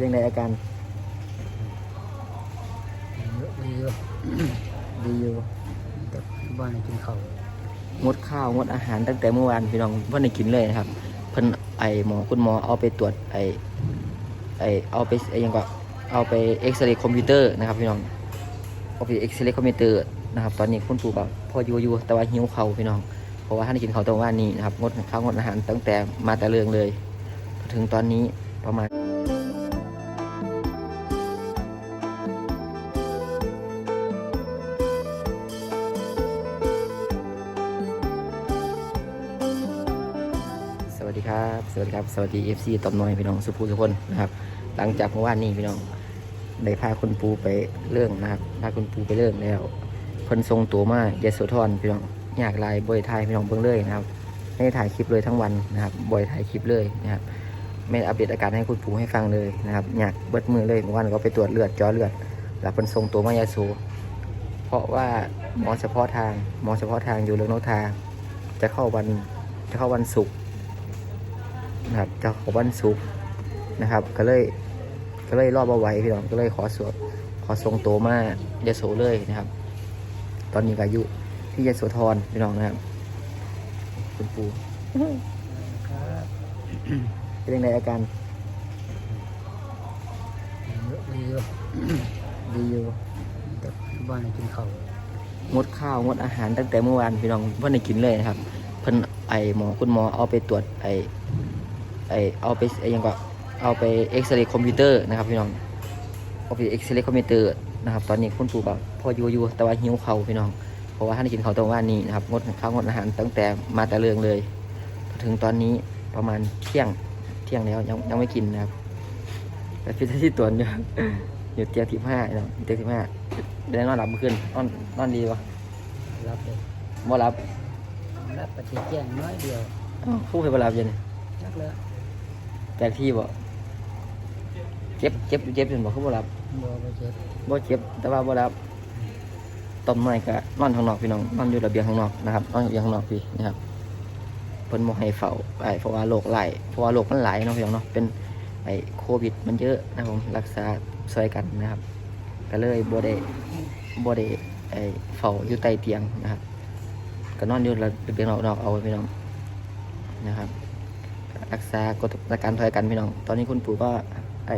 เป็นยังไงอาการ ดีอยู่ดีอยู่แต่บ้านให้กินข้าวงดข้าวงดอาหารตั้งแต่เมื่อวานพี่น้องเพิ่นได้กินเลยนะครับ เพิ่นไอหมอคุณหมอเอาไปตรวจไอไอเอาไปไอหยังก็เอาไปเอ็กซเรย์คอมพิวเตอร์นะครับพี่น้องเอาไปเอ็กซเรย์คอมพิวเตอร์นะครับตอนนี้คุณปู่ก็พออยู่อยู่แต่ว่าหิวเขาวพี่น้องเพราะว่าท่านได้กินเขาวตรงวันนี้นะครับงดข้าวงดอาหารตั้งแต่มาแต่เรื่องเลย ถึงตอนนี้ประมาณ ดีครับสวัสดีครับสวัสดี FC ตอมน้อยพี่น้องสุภูทุกคนนะครับหลังจากเมื่อวานนี้พี่น้องได้พาคุณปูไปเรื่องนะครับพาคุณปูไปเรื่องแล้วเพิ่นทรงตัวมายโสธรพี่น้องอยากลายบอยไทยพี่น้องเบิ่งเลยนะครับไม่ได้ถ่ายคลิปเลยทั้งวันนะครับบอยถ่ายคลิปเลยนะครับไม่อัปเดตอาการให้คุณปูให้ฟังเลยนะครับอยากเบิดมือเลยเมื่อวานก็ไปตรวจเลือดจาะเลือด แล้วเพิ่นทรงตัวมายโสเพราะว่าหมอเฉพาะทางหมอเฉพาะทางอยู่เรื่องโนทาจะเข้าวันจะเข้าวันศุกร์ นะครับเจ้าของวันศุกร์นะครับ ก็เลยก็เลยรอบเอาไว้พี่น้องก็เลยขอสวดขอทรงโตมายโสเลยนะครับ ตอนนี้ก็อายุที่ยโสธรพี่น้องนะครับคุณปู่ครับเป็นยังไงอาการดีอยู่ดีอยู่แต่บ้านให้กินข้าวงดข้าวงดอาหารตั้งแต่เมื่อวานพี่น้องเพิ่นได้กินเลยนะครับ เพิ่นไอหมอคุณหมอเอาไปตรวจไอ ไอเอาไปไอหยังก็เอาไปเอ็กซเรย์คอมพิวเตอร์นะครับพี่น้องเอาไปเอ็กซเรย์คอมพิวเตอร์นะครับตอนนี้คุณปู่ก็พออยู่อยู่แต่ว่าหิวเขาวพี่น้อง เพราะว่าท่านได้กินเขาวตรงวันนี้นะครับงดข้าวงดอาหารตั้งแต่มาแต่เรื่องเลย ถึงตอนนี้ประมาณเที่ยงเที่ยงแล้วยังยังไม่กินนะครับแต่พิธีที่ตัวเนี่ยอยู่เตียงที่ห้าเนาะเตียงที่ห้าได้นอนหลับเมื่อคืนนอนนอนดีปะรับเลยบ่หลับรับปฏิแจ้งน้อยเดียวอ้าวคู่เคยบ่หลับอยังนักเลย แปลกที่บ่เจ็บเจ็บเจ็บจนบ่คือบ่หลับบัวไปเจ็บบ่เจ็บแต่ว่าบ่หลับต้นไม้ก็นอนข้างนอกพี่น้องนอนอยู่ระเบียงข้างนอกนะครับนอนอยู่ระเบียงข้างนอกพี่นะครับเพิ่นบ่ให้เฝ้าไอ้เพราะว่าโรคหลายเพราะว่าโรคมันหลายเนาะพี่น้องเนาะเป็นไอ้โควิด มันเยอะนะครับผมรักษาช่วยกันนะครับ ก็เลยบ่ได้บ่ได้ไอ้เฝ้าอยู่ใต้เตียงนะครับก็นอนอยู่ระเบียงนอกๆเอาไว้พี่น้องนะครับ รักษากดอาการถอยกันพี่น้อง ตอนนี้คุณปู่ก็ไอ้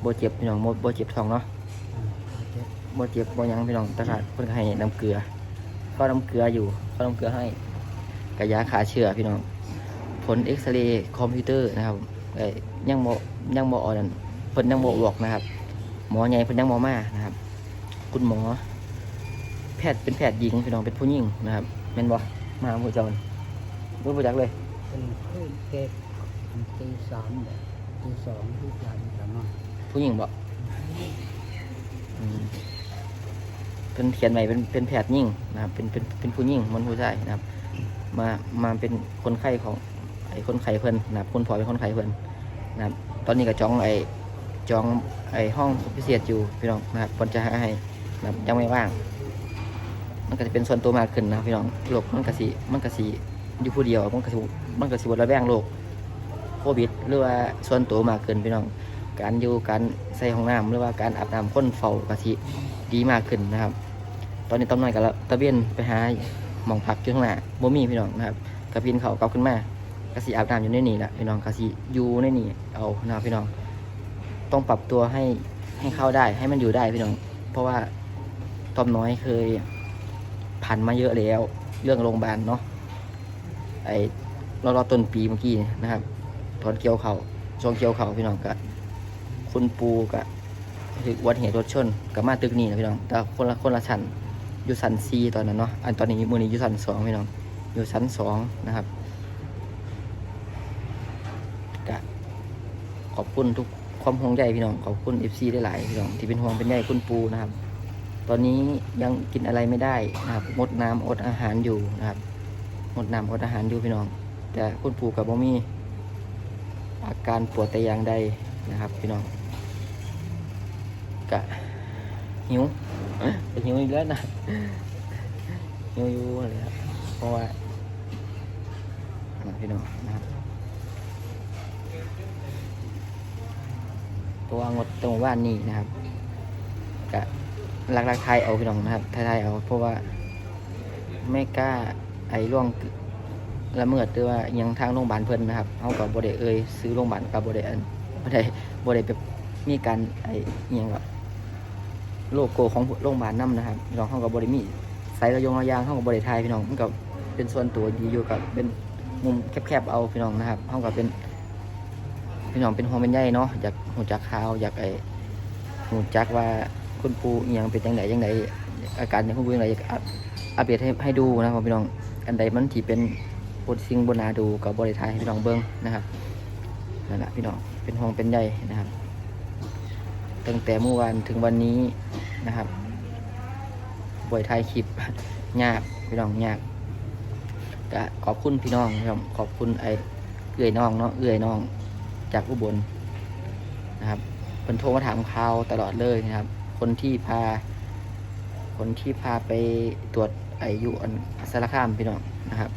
โบเจ็บพี่น้องโบโบเจ็บท้องเนาะบโบเจ็บโบยังพี่น้องต่ขาดเพิ่นให้น้ำเกลือ ก็น้ำเกลืออยู่ก็น้ำเกลือให้กระยาขาเชื้อพี่น้อง ผลเอ็กซเรย์คอมพิวเตอร์นะครับไอ้ยังโมยังโมอ่อนเพิ่นยังโมบอกนะครับ หมอใหญ่เพิ่นยังโมมานะครับ คุณหมอ แพทย์เป็นแพทย์หญิงพี่น้องเป็นผู้หญิงนะครับแม่นบ่มาผู้เจ้ารู้ผู้จักเลยเป็นเก็บ ตีสามแบบตีสองที่ยามจะนอนผู้หญิงบอืมเป็นเขียนไว้เป็นเป็นแพทย์หญิงนะครับเป็นเป็นเป็นผู้หญิงมันผู้ชายนะครับ มามาเป็นคนไข้ของไอ้คนไข้เพิ่นนะครับคนพอเป็นคนไข้เพิ่นนะครับ ตอนนี้ก็จองไอ้จองไอ้ห้องพิเศษอยู่พี่น้องนะครับคนจะให้นะครับยังไม่ว่าง มันก็จะเป็นส่วนตัวมากขึ้นนะพี่น้องโรคมันก็สิมันก็สิอยู่ผู้เดียวมันก็สิมันก็สิบระแวงโรค โควิด หรือว่าส่วนตัวมากขึ้นพี่น้อง การอยู่การใส่ห้องน้ำหรือว่าการอาบน้ำค้นเฝ้ากะทิดีมากขึ้นนะครับ ตอนนี้ต้นน้อยกับตะเบียนไปหาหมองพักอยู่ข้างหน้าบ่มีพี่น้องนะครับกระพินเขากลับขึ้นมากะสิอาบน้ำอยู่ในนี่แหละพี่น้องกะสิอยู่ในนี่เอานะครับพี่น้อง ต้องปรับตัวให้ให้เข้าได้ให้มันอยู่ได้พี่น้อง เพราะว่าต้อมน้อยเคยผ่านมาเยอะแล้ว เรื่องโรงพยาบาลเนาะไอ้เราเราต้นปีเมื่อกี้นะครับ ตอนเกี่ยวเขาช่วงเกี่ยวเขาพี่น้องกะคุณปูกับถึกอุบัติเหตุรถชนกับมาตึกนี้นะพี่น้อง แต่คนละคนละชั้นอยู่ชั้นซีตอนนั้นเนาะอันตอนนี้มือนี้อยู่ชั้นสองพี่น้องอยู่ชั้นสองนะครับกะขอบคุณทุกความห่วงใยพี่น้องขอบคุณเอฟซีได้หลายพี่น้องที่เป็นห่วงเป็นใยคุณปูนะครับ ตอนนี้ยังกินอะไรไม่ได้นะครับงดน้ำอดอาหารอยู่นะครับงดน้ำอดอาหารอยู่พี่น้อง แต่คุณปูกับบ่มี อาการปวดแต่อย่างใดนะครับพี่น้องกะหิวเอ้ยหิวอีกแล้วนะหิวอยู่เลยครับเพราะว่าพี่น้องนะครับราะว่างดตรงว่านนี้นะครับก็หลักๆไทยเอาพี่น้องนะครับไทยๆเอาเพราะว่าไม่กล้าไอ้ร่วง ละเมิดหรือว่ายังทางโรงพยาบาลเพิ่นนะครับเขากับบริเอยซื้อโรงพยาบาลกับบริเอยบริบริแบบมีการไอ้ยังก็โลโก้ของโรงพยาบาลนํนะครับพี่น้องเขากับบริมีใส่ระยงระยางเขากับบริไทยพี่น้องมันก็เป็นส่วนตัวดีอยู่กับเป็นมุมแคบๆเอาพี่น้องนะครับเขากับเป็นพี่น้องเป็นห่วงเป็นใยเนาะอยากหูจักข่าวอยากไอหูจักว่าคุณปูยังเป็นยังไงยังไงอาการของคุณปูยังไงอยากอัปอัปเดตให้ให้ดูนะครับพี่น้องอันใดมันที่เป็น บทสิ่งบนนาดูกับบริไทยให้พี่น้องเบิ้งนะครับนั่นแหละพี่น้องเป็นห่วงเป็นใยนะครับ ตั้งแต่เมื่อวานถึงวันนี้นะครับบริไทยคลิปยากพี่น้องยากก็ขอบคุณพี่น้องครับขอบคุณไอ้เอื้อยน้องเนาะเอื้อยน้องจากอุบลนะครับเพิ่นโทรมาถามข่าวตลอดเลยนะครับ คนที่พา คนที่พาไปตรวจออยู่อันสารคามพี่น้องนะครับ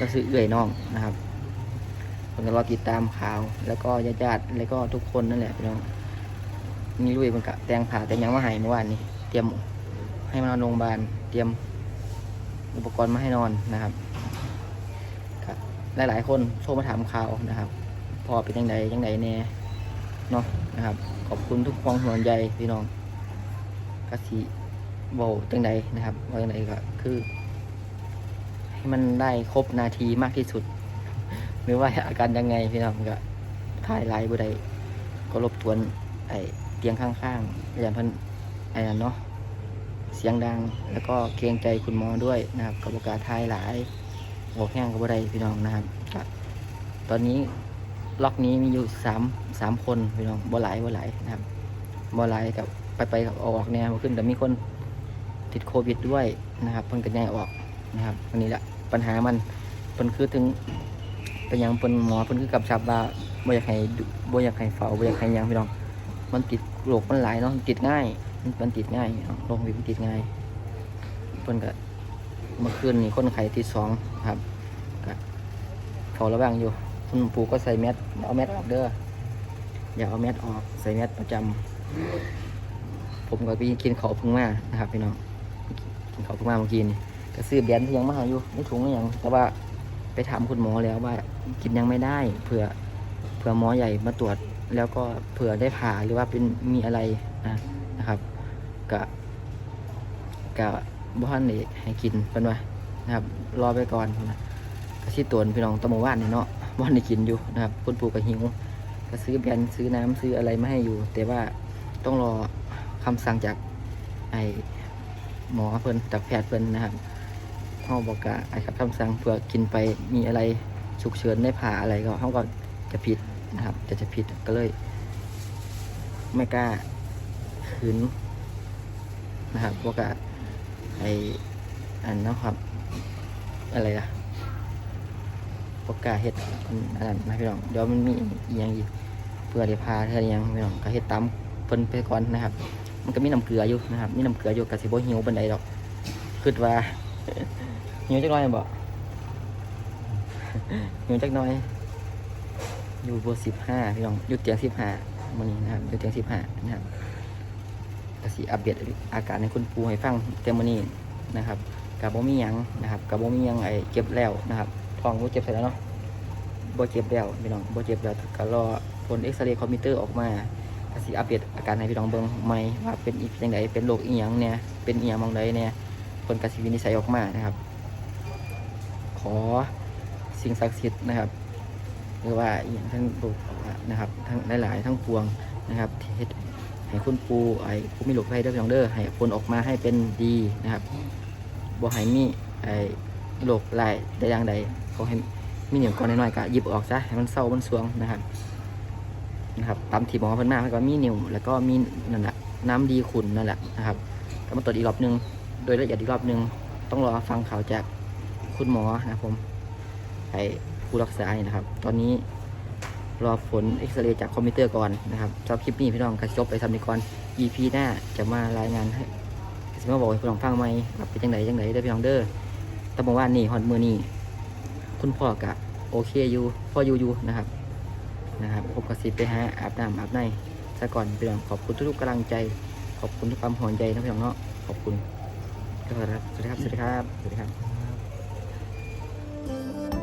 ก็คือเอื่อยน้องนะครับคนก็รอติดตามข่าว แล้วก็ญาติญาติๆแล้วก็ทุกคนนั่นแหละพี่น้องมีลุยมันกะแต่งผ่าแต่ยังมาให้เมื่อวานนี้ เตรียมให้มานอนโรงพยาบาลเตรียมอุปกรณ์มาให้นอนนะครับครับหลายๆคนโทรมาถามข่าวนะครับ พอเป็นยังไงยังไงแน่เนาะนะครับ ขอบคุณทุกความห่วงใยพี่น้องกสิโบจังใดนะครับว่าจังใดก็คือ ให้มันได้ครบนาทีมากที่สุด หรือว่าอาการยังไงพี่น้องก็ถ่ายไลน์บ่ได้ก็รบกวนไอ้เตียงข้างๆอย่างพิ่นไอ้นั่นเนาะเสียงดังแล้วก็เกรงใจคุณหมอด้วยนะครับกับโอกาสถ่ายหลายบอกแห้งก็บ่ได้พี่น้องนะครับตอนนี้ล็อกนี้มีอยู่สามสามคนพี่น้องบ่หลายบ่หลายนะครับบ่หลายกับไปไปกับออกแนวขึ้นแต่มีคนติดโควิดด้วยนะครับเพิ่นกันแน่ออก นะครับอันนี้แหละปัญหามันเพิ่นคือถึงเป็นยังเพิ่นหมอเพิ่นคือกำชับว่าบ่อยากให้บ่อยากให้เฝ้าบ่อยากให้ยังพี่น้อง มันติดโรคมันหลายเนาะติดง่าย มันติดง่ายโรควิดมันติดง่ายเพิ่นก็เมื่อคืนนี่คนไข้ที่สองครับก็เฝ้าระวังอยู่คุณปู่ก็ใส่แมสเอาแมสออกเด้ออย่าเอาแมสออกใส่แมสประจำผมก็ไปกินเขาวพึ่งมานะครับพี่น้องกินเขาวพึ่งมาเมื่อกี้นี่ ก็ซื้อแบรนด์ที่ยังมาหาอยู่ไม่ถุงไม่ยังแต่ว่าไปถามคุณหมอแล้วว่ากินยังไม่ได้เผื่อเผื่อหมอใหญ่มาตรวจ แล้วก็เผื่อได้ผ่าหรือว่าเป็นมีอะไรนะนะครับกะกะบ้านนี่ให้กินเป็นว่านะครับ รอไปก่อนนะก็สิตวนพี่น้องตะหมู่บ้านนี่เนาะบ้านได้กินอยู่นะครับคุณปู่ก็หิวก็ซื้อแบรนด์ซื้อน้ำซื้ออะไรมาให้อยู่ แต่ว่าต้องรอคำสั่งจากไอหมอเพิ่นจากแพทย์เพิ่นนะครับ เขาบอกกะไอ้ครับคำสั่งเพื่อกินไปมีอะไรฉุกเฉินได้ผ่าอะไรก็เขาก็จะผิดนะครับจะจะผิดก็เลย ไม่กล้าขืนนะครับบอกกะไออันนะครับ อะไรอะประกล้าเฮ็ดอันอันนั้นนะพี่น้องเดี๋ยวมันมีอีหยังอีกเพื่อได้พาเท่ายังพี่น้องก็เฮ็ดตามเพิ่นไปก่อนนะครับ มันก็มีน้ำเกลืออยู่นะครับมีน้ำเกลืออยู่ก็สิบ่หิวปานใดดอกคิดว่า หิวจักหน่อยบ่หิวจักหน่อย อยู่เบ15พี่น้องอยู่เตียง15มื้อนี้นะครับอยู่เตียง15นะครับกสิอัปเดตอาการให้คุณปูให้ฟังเต็มมื้อนี้นะครับก็บ่มียังนะครับก็บ่มียังไอเก็บแล้วนะครับท้องบ่เจ็บใส่แล้วเนาะบ่เจ็บแล้วพี่น้องบ่เจ็บแล้วก็รอผลเอ็กซเรย์คอมพิวเตอร์ออกมากสิอัปเดตอาการให้พี่น้องเบิ่งใหม่ว่าเป็นอีกจังไดเป็นโรคอีหยังเนี่ยเป็นอีหยังบางใดเนี่ยผลก็สิวินิจฉัยออกมานะครับ ขอสิ่งศักดิ์สิทธิ์นะครับ หรือว่าอีหยังทั้งโรคนะครับ ทั้งหลาย ๆ ทั้งปวงนะครับเฮ็ดให้คุณปูไอ้ผู้มีโรคภัยเด้อพี่น้องเด้อให้ผลออกมาให้เป็นดีนะครับบ่ให้มีไอ้โรคร้ายใดอย่างใดเขาให้มีเหนียวก้อนน้อยๆก็หยิบออกซะให้มันเศร้ามันสวงนะครับนะครับตามที่หมอเพิ่นมาแล้วก็มีเหนียวแล้วก็มีนั่นแหละน้ำดีขุนนั่นแหละนะครับก็มาตรวจอีกรอบนึงโดยละเอียดอีกรอบนึงต้องรอฟังข่าวจาก คุณหมอนะครับผมไอ้ผู้รักษานี่นะครับ ตอนนี้รอผลเอ็กซเรย์จากคอมพิวเตอร์ก่อนนะครับสำหรับคลิปนี้พี่น้องก็จบไปทำนี้ก่อน EP หน้าจะมารายงานให้สิมาบอกให้พี่น้องฟังไหมว่าเป็นจังไดจังไดเด้อพี่น้องเด้อแต่บอกว่านี่ฮอดมือนี่คุณพ่อกะโอเคอยู่พ่ออยู่อยู่นะครับนะครับผมก็สิบไปหาอาบน้ำอาบในซะก่อนพี่น้องขอบคุณทุกๆกำลังใจ ขอบคุณทุกความห่วงใยนะพี่น้องเนาะขอบคุณครับสวัสดีครับสวัสดีครับสวัสดีครับ Bye.